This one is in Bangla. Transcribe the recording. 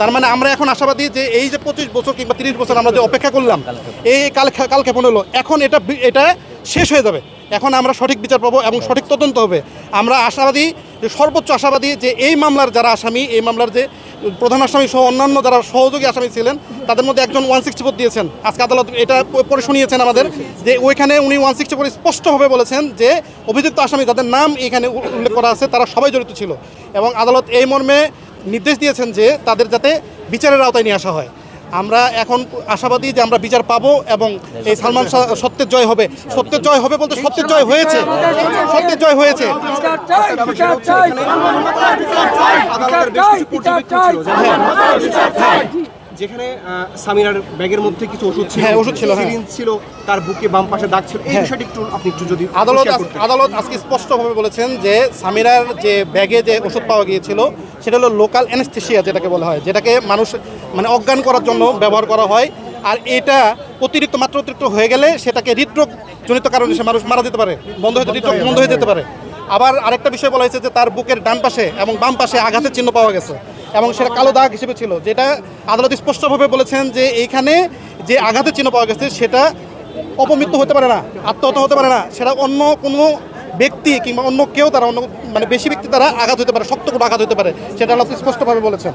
তার মানে আমরা এখন আশাবাদী যে এই যে পঁচিশ বছর কিংবা তিরিশ বছর আমরা যে অপেক্ষা করলাম, এই কাল কাল ক্ষেপণ হলো। এখন এটা এটা শেষ হয়ে যাবে। এখন আমরা সঠিক বিচার পাবো এবং সঠিক তদন্ত হবে। আমরা আশাবাদী, যে সর্বোচ্চ আশাবাদী যে এই মামলার যারা আসামি, এই মামলার যে প্রধান আসামি সহ অন্যান্য যারা সহযোগী আসামি ছিলেন, তাদের মধ্যে একজন ওয়ান সিক্সটি ফোর দিয়েছেন। আজকে আদালত এটা পরে শুনিয়েছেন আমাদের যে ওইখানে উনি ওয়ান সিক্সটি ফোর স্পষ্টভাবে বলেছেন যে অভিযুক্ত আসামি, যাদের নাম এখানে উল্লেখ করা আছে, তারা সবাই জড়িত ছিল। এবং আদালত এই মর্মে নির্দেশ দিয়েছেন যে তাদের যাতে বিচারের আওতায় নিয়ে আসা হয়। আমরা এখন আশাবাদী যে আমরা বিচার পাবো এবং এই সালমান সত্যের জয় হবে। সত্যের জয় হবে বলতে সত্যের জয় হয়েছে। সত্যের জয় হয়েছে। যেখানে সামিরার ব্যাগের মধ্যে কিছু ওষুধ ছিল হ্যাঁ, ওষুধ ছিল, হ্যাঁ। ছিল তার বুকে বাম পাশে দাগ ছিল এই হ্যাঁ। বিষয়টি একটু আপনি একটু যদি আদালত আদালত আজকে স্পষ্টভাবে বলেছেন যে সামিরার যে ব্যাগে যে ওষুধ পাওয়া গিয়েছিল সেটা হলো লোকাল অ্যানেস্থেশিয়া যেটাকে বলা হয়, যেটাকে মানুষ মানে অজ্ঞান করার জন্য ব্যবহার করা হয়। আর এটা অতিরিক্ত মাত্রা অতিরিক্ত হয়ে গেলে সেটাকে হৃদরোগ জনিত কারণে সে মানুষ মারা যেতে পারে, বন্ধ হয়ে হৃদরোগ বন্ধ হয়ে যেতে পারে। আবার আরেকটা বিষয় বলা হয়েছে যে তার বুকের ডান পাশে এবং বাম পাশে আঘাতের চিহ্ন পাওয়া গেছে এবং সেটা কালো দাগ হিসেবে ছিল, যেটা আদালত স্পষ্টভাবে বলেছেন যে এইখানে যে আঘাতের চিহ্ন পাওয়া গেছে সেটা অপমৃত্যু হতে পারে না, আত্মহত্যা হতে পারে না, সেটা অন্য কোনো ব্যক্তি কিংবা অন্য কেউ তারা অন্য মানে বেশি ব্যক্তি তারা আঘাত হতে পারে, শক্ত কোনো আঘাত হতে পারে, সেটা আল্লাহ স্পষ্টভাবে বলেছেন।